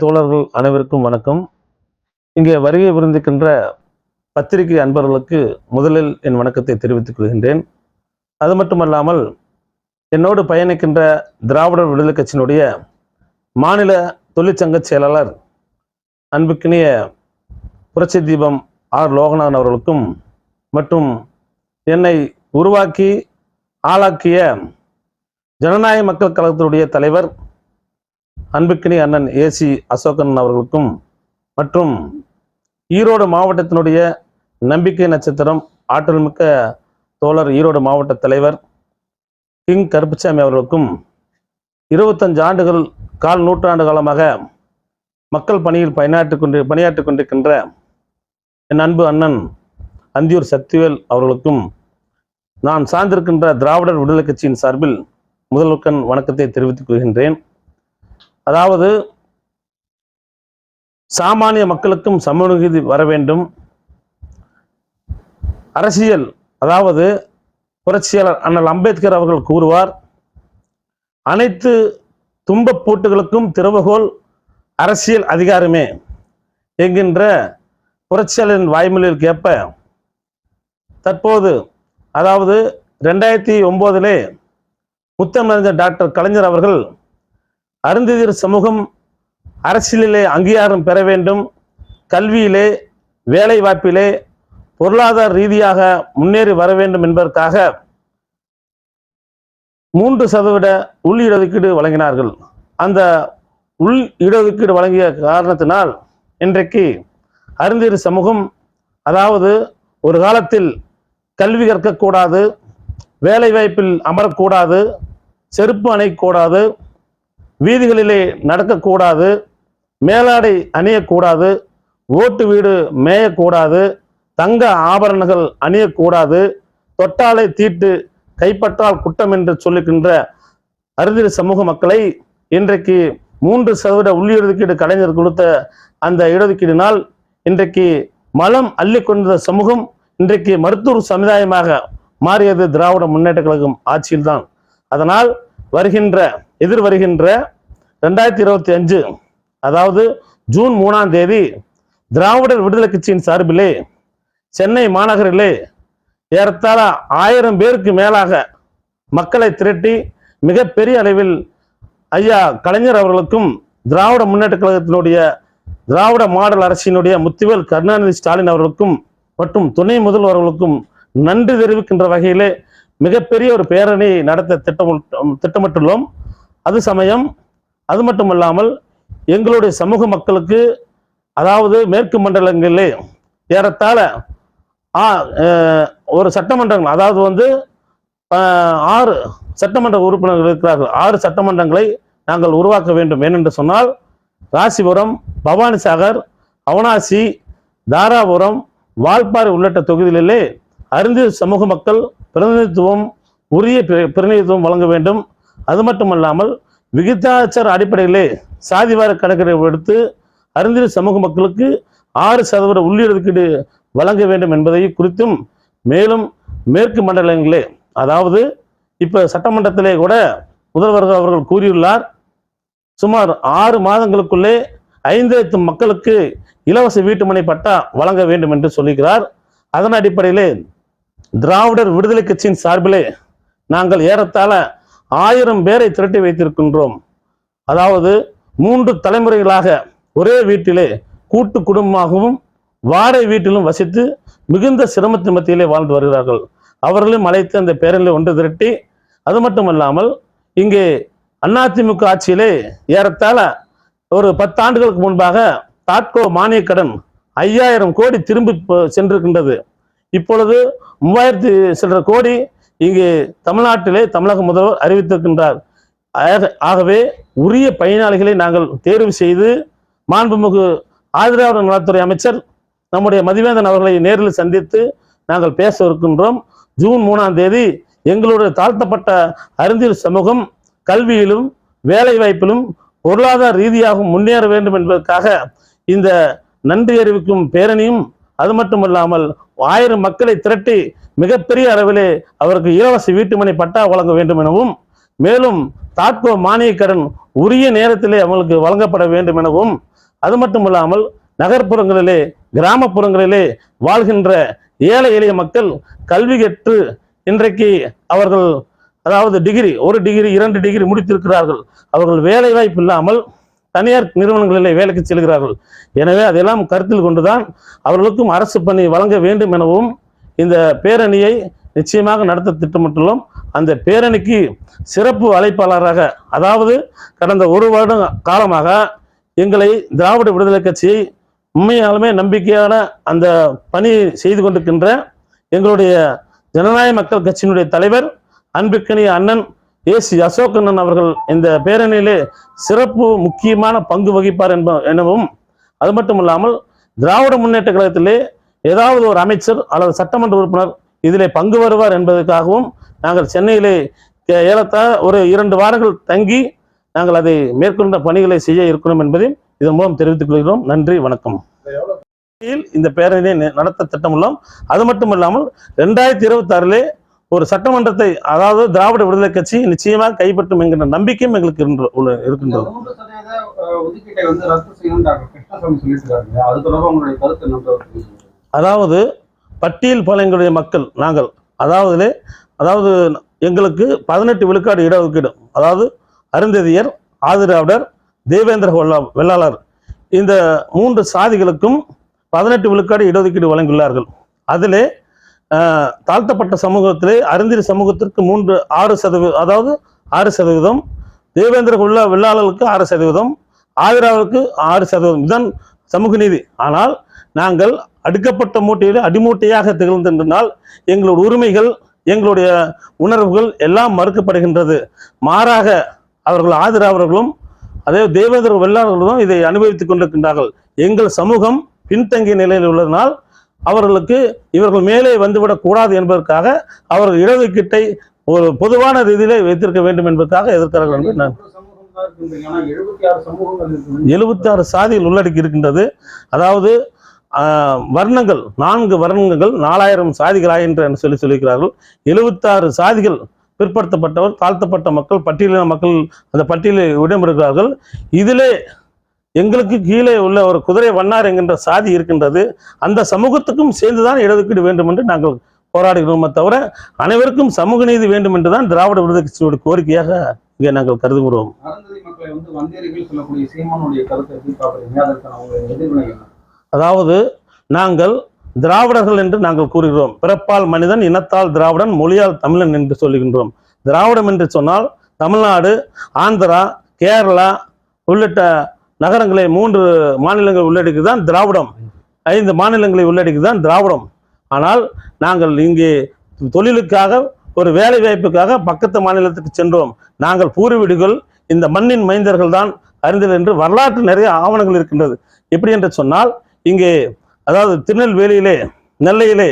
தோழர்கள் அனைவருக்கும் வணக்கம். இங்கே வருகை விருந்திருக்கின்ற பத்திரிகை அன்பர்களுக்கு முதலில் என் வணக்கத்தை தெரிவித்துக் கொள்கின்றேன். அது மட்டுமல்லாமல் என்னோடு பயணிக்கின்ற திராவிடர் விடுதலை கட்சியினுடைய மாநில தொழிற்சங்க செயலாளர் அன்புக்கினிய புரட்சி தீபம் ஆர் லோகநாதன் அவர்களுக்கும் மற்றும் என்னை உருவாக்கி ஆளாக்கிய ஜனநாயக மக்கள் கழகத்தினுடைய தலைவர் அன்புக்கினி அண்ணன் ஏசி அசோகன் அவர்களுக்கும் மற்றும் ஈரோடு மாவட்டத்தினுடைய நம்பிக்கை நட்சத்திரம் ஆற்றல் மிக்க தோழர் ஈரோடு மாவட்ட தலைவர் கிங் கருப்புசாமி அவர்களுக்கும் இருபத்தஞ்சு ஆண்டுகள் கால் நூற்றாண்டு காலமாக மக்கள் பணியில் பயனாற்றி கொண்டு பணியாற்றி கொண்டிருக்கின்ற என் அன்பு அண்ணன் அந்தியூர் சக்திவேல் அவர்களுக்கும் நான் சார்ந்திருக்கின்ற திராவிடர் விடுதலை கட்சியின் சார்பில் முதல்வக்கண் வணக்கத்தை தெரிவித்துக் கொள்கின்றேன். அதாவது சாமானிய மக்களுக்கும் சமநீதி வர வேண்டும். அரசியல் அதாவது புரட்சியாளர் அண்ணல் அம்பேத்கர் அவர்கள் கூறுவார் அனைத்து துன்பப்போட்டுகளுக்கும் திறவுகோல் அரசியல் அதிகாரமே என்கின்ற புரட்சியாளரின் வாய்மொழியில் கேட்ப தற்போது அதாவது ரெண்டாயிரத்தி ஒம்போதிலே முத்தமிழறிஞர் டாக்டர் கலைஞர் அவர்கள் அருந்ததிர் சமூகம் அரசியலிலே அங்கீகாரம் பெற வேண்டும். கல்வியிலே வேலை வாய்ப்பிலே பொருளாதார ரீதியாக முன்னேறி வர வேண்டும் என்பதற்காக மூன்று சதவீத உள் இடஒதுக்கீடு வழங்கினார்கள். அந்த உள் இடஒதுக்கீடு வழங்கிய காரணத்தினால் இன்றைக்கு அருந்தீர் சமூகம் அதாவது ஒரு காலத்தில் கல்வி கற்கக்கூடாது வேலைவாய்ப்பில் அமரக்கூடாது செருப்பு அணைக்கூடாது வீதிகளிலே நடக்கக்கூடாது மேலாடை அணியக்கூடாது ஓட்டு வீடு மேயக்கூடாது தங்க ஆபரணங்கள் அணியக்கூடாது தொட்டாலை தீட்டு கைப்பற்றால் குற்றம் என்று சொல்லுகின்ற அறுதிரி சமூக மக்களை இன்றைக்கு மூன்று சதவீத உள்ளிடஒதுக்கீடு கலைஞர் கொடுத்த அந்த இடஒதுக்கீடினால் இன்றைக்கு மலம் அள்ளி கொண்ட சமூகம் இன்றைக்கு மருத்துவ சமுதாயமாக மாறியது திராவிட முன்னேற்ற கழகம் ஆட்சியில்தான். அதனால் வருகின்ற எதிர் வருகின்ற ரெண்டாயிரத்தி இருபத்தி அஞ்சு அதாவது ஜூன் மூணாம் தேதி திராவிடர் விடுதலை கட்சியின் சார்பிலே சென்னை மாநகரிலே ஏறத்தாழ ஆயிரம் பேருக்கு மேலாக மக்களை திரட்டி மிகப்பெரிய அளவில் ஐயா கலைஞர் அவர்களுக்கும் திராவிட முன்னேற்ற கழகத்தினுடைய திராவிட மாடல் அரசினுடைய முத்துவேல் கருணாநிதி ஸ்டாலின் அவர்களுக்கும் மற்றும் துணை முதல்வர்களுக்கும் நன்றி தெரிவிக்கின்ற வகையிலே மிகப்பெரிய ஒரு பேரணி நடத்த திட்டம் திட்டமிட்டுள்ளோம். அது சமயம் அது மட்டுமல்லாமல் எங்களுடைய சமூக மக்களுக்கு அதாவது மேற்கு மண்டலங்களிலே ஏறத்தாழ ஆ, ஒரு சட்டமன்றங்கள் அதாவது வந்து ஆறு சட்டமன்ற உறுப்பினர்கள் இருக்கிறார்கள். ஆறு சட்டமன்றங்களை நாங்கள் உருவாக்க வேண்டும். ஏனென்று சொன்னால் ராசிபுரம் பவானிசாகர் அவனாசி தாராபுரம் வால்பாறை உள்ளிட்ட தொகுதிகளிலே அறிந்த சமூக மக்கள் பிரதிநிதித்துவம் உரிய பிர- பிரதிநிதித்துவம் வழங்க வேண்டும். அது மட்டுமல்லாமல் விகிதாச்சார அடிப்படையிலே சாதிவார கணக்கெடுப்பு எடுத்து அறிந்திரு சமூக மக்களுக்கு ஆறு சதவீத உள்ளீடுக்கீடு வழங்க வேண்டும் என்பதை குறித்தும் மேலும் மேற்கு மண்டலங்களே அதாவது இப்போ சட்டமன்றத்திலே கூட முதல்வர் அவர்கள் கூறியுள்ளார். சுமார் ஆறு மாதங்களுக்குள்ளே ஐந்து லட்சம் மக்களுக்கு இலவச வீட்டுமனை பட்டா வழங்க வேண்டும் என்று சொல்லுகிறார் அதன் அடிப்படையிலே திராவிடர் விடுதலை கட்சியின் சார்பிலே நாங்கள் ஏறத்தாழ ஆயிரம் பேரை திரட்டி வைத்திருக்கின்றோம். அதாவது மூன்று தலைமுறைகளாக ஒரே வீட்டிலே கூட்டு குடும்பமாகவும் வாடகை வீட்டிலும் வசித்து மிகுந்த சிரமத்தின் மத்தியிலே வாழ்ந்து வருகிறார்கள். அவர்களையும் அழைத்து அந்த பேரணியில் ஒன்று திரட்டி அது மட்டுமல்லாமல் இங்கே அதிமுக ஆட்சியிலே ஏறத்தாழ ஒரு பத்தாண்டுகளுக்கு முன்பாக தாட்கோ மானிய கடன் ஐயாயிரம் கோடி திரும்பி சென்றிருக்கின்றது. இப்பொழுது மூவாயிரத்தி சில்லற கோடி இங்கே தமிழ்நாட்டிலே தமிழக முதல்வர் அறிவித்திருக்கின்றார். ஆக- ஆகவே உரிய பயனாளிகளை நாங்கள் தேர்வு செய்து மாண்புமிகு ஆதிராவிட நலத்துறை அமைச்சர் நம்முடைய மதிவேந்தன் அவர்களை நேரில் சந்தித்து நாங்கள் பேச இருக்கின்றோம். ஜூன் மூணாம் தேதி எங்களுடைய தாழ்த்தப்பட்ட அறிஞர் சமூகம் கல்வியிலும் வேலை வாய்ப்பிலும் பொருளாதார ரீதியாகவும் முன்னேற வேண்டும் என்பதற்காக இந்த நன்றி அறிவிக்கும் பேரணியும் அது மட்டுமல்லாமல் ஆயிரம் மக்களை திரட்டி மிகப்பெரிய அளவிலே அவருக்கு இலவச வீட்டுமனை பட்டா வழங்க வேண்டும் எனவும் மேலும் தாட்கோ மானிய கடன் உரிய நேரத்திலே அவங்களுக்கு வழங்கப்பட வேண்டும் எனவும் அது மட்டுமல்லாமல் நகர்ப்புறங்களிலே கிராமப்புறங்களிலே வாழ்கின்ற ஏழை எளிய மக்கள் கல்வி கற்று இன்றைக்கு அவர்கள் அதாவது டிகிரி ஒரு டிகிரி இரண்டு டிகிரி முடித்திருக்கிறார்கள். அவர்கள் வேலை வாய்ப்பு இல்லாமல் தனியார் நிறுவனங்களிலே வேலைக்கு செல்கிறார்கள். எனவே அதெல்லாம் கருத்தில் கொண்டுதான் அவர்களுக்கும் அரசு பணி வழங்க வேண்டும் எனவும் இந்த பேரணியை நிச்சயமாக நடத்த திட்டமிட்டுள்ளோம். அந்த பேரணிக்கு சிறப்பு அழைப்பாளராக அதாவது கடந்த ஒரு வருடம் காலமாக எங்களை திராவிட விடுதலை கட்சியை உண்மையாலுமே நம்பிக்கையான அந்த பணி செய்து கொண்டிருக்கின்ற எங்களுடைய ஜனநாயக மக்கள் கட்சியினுடைய தலைவர் அன்பிற்கனிய அண்ணன் ஏசி அசோகண்ணன் அவர்கள் இந்த பேரணியிலே சிறப்பு முக்கியமான பங்கு வகிப்பார் என்ப எனவும் அது மட்டும் இல்லாமல் திராவிட முன்னேற்ற கழகத்திலே ஏதாவது ஒரு அமைச்சர் அல்லது சட்டமன்ற உறுப்பினர் இதிலே பங்கு வருவார் என்பதற்காகவும் நாங்கள் சென்னையிலே ஏலத்தா ஒரு இரண்டு வாரங்கள் தங்கி நாங்கள் அதை மேற்கொண்ட பணிகளை செய்ய இருக்கிறோம் என்பதை இதன் மூலம் தெரிவித்துக் கொள்கிறோம். நன்றி வணக்கம். இந்த பேரணியை நடத்த திட்டமுள்ளோம் அது மட்டும் இல்லாமல் ரெண்டாயிரத்தி இருபத்தி ஆறிலே ஒரு சட்டமன்றத்தை அதாவது திராவிட விடுதலை கட்சி நிச்சயமாக கைப்பற்றும் என்கிற நம்பிக்கையும் எங்களுக்கு உள்ள- இருக்கின்றது. ஒதுக்கீட்டை வந்து ரத்து செய்யணும் டாக்டர் கிருஷ்ணசாமி அது தொடர்பாக உங்களுடைய கருத்து என்ன அதாவது பட்டியல் பாளையங்களுடைய மக்கள் நாங்கள். அதாவது அதாவது எங்களுக்கு பதினெட்டு விழுக்காடு இடஒதுக்கீடு. அதாவது அருந்ததியர் ஆதிராவிடர் தேவேந்திர வெள்ளா- வெள்ளாளர். இந்த மூன்று சாதிகளுக்கும் பதினெட்டு விழுக்காடு இடஒதுக்கீடு வழங்கியுள்ளார்கள். அதிலே தாழ்த்தப்பட்ட சமூகத்திலே அருந்திரி சமூகத்திற்கு மூன்று ஆறு சதவீதம் அதாவது ஆறு சதவீதம் தேவேந்திர உள்ள வெள்ளாளர்களுக்கு ஆறு சதவீதம் ஆதிராவுக்கு ஆறு சதவீதம். இதுதான் சமூக நீதி. ஆனால் நாங்கள் அடுக்கப்பட்ட மூட்டையில் அடிமூட்டையாக திகழ்ந்தனால் எங்களுடைய உரிமைகள் எங்களுடைய உணர்வுகள் எல்லாம் மறுக்கப்படுகின்றது. மாறாக அவர்கள் ஆதரவர்களும் அதே தேவேந்திர வெள்ளாளர்களும் இதை அனுபவித்துக் கொண்டிருக்கின்றார்கள். எங்கள் சமூகம் பின்தங்கிய நிலையில் உள்ளதனால் அவர்களுக்கு இவர்கள் மேலே வந்துவிடக் கூடாது என்பதற்காக அவர்கள் இடஒதுக்கீட்டை ஒரு பொதுவான ரீதியிலே வைத்திருக்க வேண்டும் என்பதற்காக எதிர்க்கிறார்கள் என்று நான் எழுபத்தி ஆறு சாதிகள் உள்ளடக்கி இருக்கின்றது. அதாவது வர்ணங்கள் நான்கு வர்ணங்கள் நாலாயிரம் சாதிகள் என்று சொல்லி சொல்லியிருக்கிறார்கள். எழுபத்தாறு சாதிகள் பிற்படுத்தப்பட்டவர் தாழ்த்தப்பட்ட மக்கள் பட்டியலின மக்கள் அந்த பட்டியலில் இடம்பெறுகிறார்கள். இதிலே எங்களுக்கு கீழே உள்ள ஒரு குதிரை வண்ணார் என்கின்ற சாதி இருக்கின்றது. அந்த சமூகத்துக்கும் சேர்ந்துதான் இடஒதுக்கீடு வேண்டும் என்று நாங்கள் போராடுகிறோமே தவிர அனைவருக்கும் சமூக நீதி வேண்டும் என்றுதான் திராவிட விடுதலை கட்சியோட கோரிக்கையாக இங்கே நாங்கள் கருதுகிறோம். அதாவது நாங்கள் திராவிடர்கள் என்று நாங்கள் கூறுகிறோம். பிறப்பால் மனிதன் இனத்தால் திராவிடன் மொழியால் தமிழன் என்று சொல்லுகின்றோம். திராவிடம் என்று சொன்னால் தமிழ்நாடு ஆந்திரா கேரளா உள்ளிட்ட நகரங்களை மூன்று மாநிலங்கள் உள்ளடக்கி தான் திராவிடம். ஐந்து மாநிலங்களை உள்ளடக்கி தான் திராவிடம். ஆனால் நாங்கள் இங்கே தொழிலுக்காக ஒரு வேலை வாய்ப்புக்காக பக்கத்து மாநிலத்துக்கு சென்றோம். நாங்கள் பூர்வீடுகள் இந்த மண்ணின் மைந்தர்கள் தான் அறிந்தது என்று வரலாற்று நிறைய ஆவணங்கள் இருக்கின்றது. எப்படி என்று சொன்னால் இங்கே அதாவது திருநெல்வேலியிலே நெல்லையிலே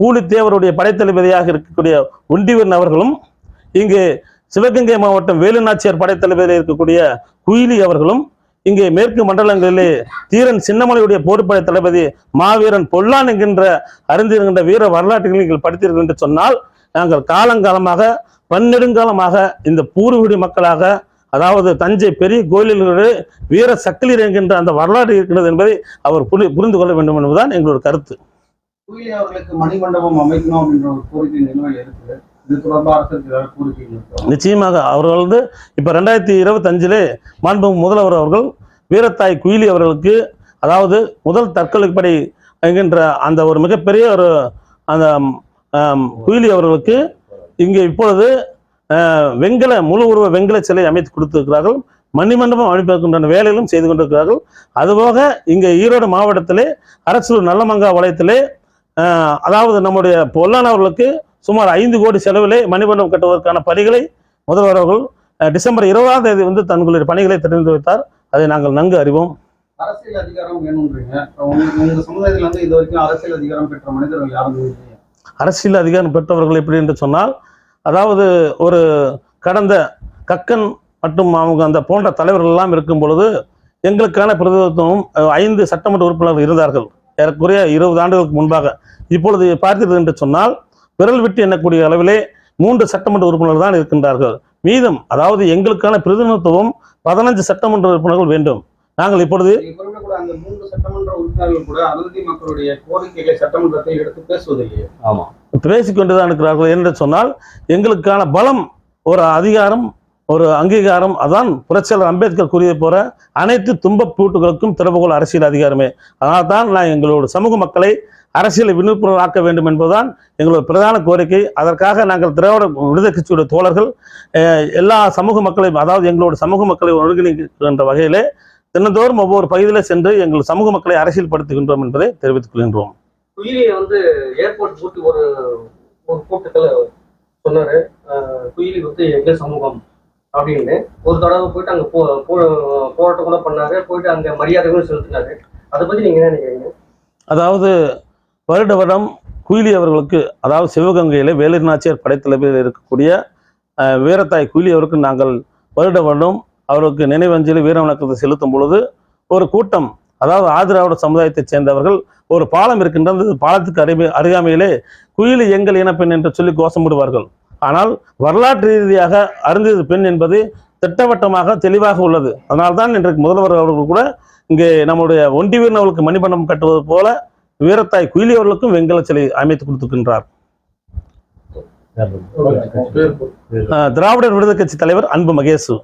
பூலித்தேவருடைய படைத்தளபதியாக இருக்கக்கூடிய ஒண்டிவன் அவர்களும் இங்கே சிவகங்கை மாவட்டம் வேலுநாச்சியார் படைத்தளபதியில் இருக்கக்கூடிய குயிலி அவர்களும் இங்கே மேற்கு மண்டலங்களிலே தீரன் சின்னமலையுடைய போர்ப்படை தளபதி மாவீரன் பொல்லான் என்கின்ற அறிந்திருக்கின்ற வீர வரலாற்றுகளை நீங்கள் படித்தீர்கள் என்று சொன்னால் நாங்கள் காலங்காலமாக பன்னெடுங்காலமாக இந்த பூர்வீடு மக்களாக அதாவது தஞ்சை பெரிய கோயில்களில் வீர சக்கிலியர் என்கின்ற அந்த வரலாறு இருக்கிறது என்பதை அவர் புரி- புரிந்து கொள்ள வேண்டும் என்பதுதான் எங்களோட கருத்து. குயிலி அவர்களுக்கு மணிமண்டபம் அமைக்கணும் அப்படின்ற ஒரு கோரிக்கை நிலுவையில் இருக்குது. நிச்சயமாக அவர்கள் வந்து இப்போ ரெண்டாயிரத்தி இருபத்தஞ்சிலே மாண்பு முதல்வர் அவர்கள் வீரத்தாய் குயிலி அவர்களுக்கு அதாவது முதல் தற்கொலைப்படை என்கின்ற அந்த ஒரு மிகப்பெரிய ஒரு அந்த குயிலி அவர்களுக்கு இங்கே இப்பொழுது ஆஹ், வெண்கல முழு உருவ வெண்கல சிலை அமைத்து கொடுத்திருக்கிறார்கள். மணிமண்டபம் அமைப்பதற்குண்டான வேலைகளும் செய்து கொண்டிருக்கிறார்கள். அதுபோக இங்கே ஈரோடு மாவட்டத்திலே அரசு நல்லமங்கா வலயத்திலே ஆஹ், அதாவது நம்முடைய பொல்லான் அவர்களுக்கு சுமார் ஐந்து கோடி செலவிலே மணிமண்டபம் கட்டுவதற்கான பணிகளை முதல்வர் அவர்கள் டிசம்பர் இருபதாம் தேதி வந்து தங்களுடைய பணிகளை தெரிந்து வைத்தார். அதை நாங்கள் நன்கு அறிவோம். அரசியல் அதிகாரம் வேணும்ன்றீங்க இப்ப உங்க உங்க சமுதாயத்துல வந்து இது வரைக்கும் அரசியல் அதிகாரம் பெற்ற மனிதர்கள் யாரும் அரசியல் அதிகாரம் பெற்றவர்கள் எப்படி என்று சொன்னால் அதாவது ஒரு கடந்த கக்கன் மற்றும் அவங்க அந்த போன்ற தலைவர்கள் எல்லாம் இருக்கும் பொழுது எங்களுக்கான பிரதிநிதித்துவம் ஐந்து சட்டமன்ற உறுப்பினர்கள் இருந்தார்கள். ஏறக்குறைய இருபது ஆண்டுகளுக்கு முன்பாக. இப்பொழுது பார்த்தீர்கள் என்று சொன்னால் விரல் விட்டு எண்ணக்கூடிய அளவிலே மூன்று சட்டமன்ற உறுப்பினர்கள் தான் இருக்கின்றார்கள். மீதம் அதாவது எங்களுக்கான பிரதிநிதித்துவம் பதினஞ்சு சட்டமன்ற உறுப்பினர்கள் வேண்டும். நாங்கள் இப்பொழுது மூன்று சட்டமன்ற உறுப்பினர்கள் கூட மக்களுடைய கோரிக்கைகளை சட்டமன்றத்தில் எடுத்து பேசுவதில்லையே. ஆமா. பேசிக்கொண்டுதான் இருக்கிறார்கள் என்று சொன்னால் எங்களுக்கான பலம் ஒரு அதிகாரம் ஒரு அங்கீகாரம் அதான் புரட்சியாளர் அம்பேத்கர் கூறிய போற அனைத்து துன்பப்பூட்டுகளுக்கும் பூட்டுகளுக்கும் அரசியல் அதிகாரமே. அதனால் தான் நான் எங்களோட சமூக மக்களை அரசியலை விழிப்புணர்வாக்க வேண்டும் என்பதுதான் எங்களோட பிரதான கோரிக்கை. அதற்காக நாங்கள் திராவிட விடுதலை கட்சியுடைய தோழர்கள் எல்லா சமூக மக்களையும் அதாவது எங்களோட சமூக மக்களை ஒருங்கிணைக்கின்ற வகையிலே தினந்தோறும் ஒவ்வொரு பகுதியில் சென்று எங்கள் சமூக மக்களை அரசியல் படுத்துகின்றோம் என்பதை தெரிவித்துக் கொள்கின்றோம். குயிலியை வந்து ஏர்போர்ட் போட்டு ஒரு ஒரு கூட்டத்தில் சொன்னார். குயிலி வந்து எங்கள் சமூகம் அப்படின்னு. ஒரு தடவை போயிட்டு அங்கே போ போராட்டம் கூட பண்ணாரு. போயிட்டு அங்கே மரியாதைகளும் செலுத்தினாரு. அதை பற்றி நீங்கள் என்ன நினைக்கிறீங்க? அதாவது வருட வருடம் குயிலி அவர்களுக்கு அதாவது சிவகங்கையில் வேலுநாச்சியார் படைத்தலைமையில் இருக்கக்கூடிய வீரத்தாய் குயிலி அவருக்கு நாங்கள் வருட வருடம் அவருக்கு நினைவஞ்சலி வீர வணக்கத்தை செலுத்தும் பொழுது ஒரு கூட்டம் அதாவது ஆதிராவிட சமுதாயத்தைச் சேர்ந்தவர்கள் ஒரு பாலம் இருக்கின்றது பாலத்துக்கு அருமை அருகாமையிலே குயிலி எங்கள் இனப்பெண் என்று சொல்லி கோஷமிடுவார்கள். ஆனால் வரலாற்று ரீதியாக அருந்ததி பெண் என்பது திட்டவட்டமாக தெளிவாக உள்ளது. அதனால்தான் இன்றைக்கு முதல்வர் அவர்கள் கூட இங்கே நம்முடைய ஒண்டி வீரனவர்களுக்கு மணிமண்டபம் கட்டுவது போல வீரத்தாய் குயிலி அவர்களுக்கும் வெண்கல சிலை அமைத்து கொடுத்திருக்கின்றார். அஹ் திராவிடர் விடுதலை கட்சி தலைவர் அன்பு மகேசு.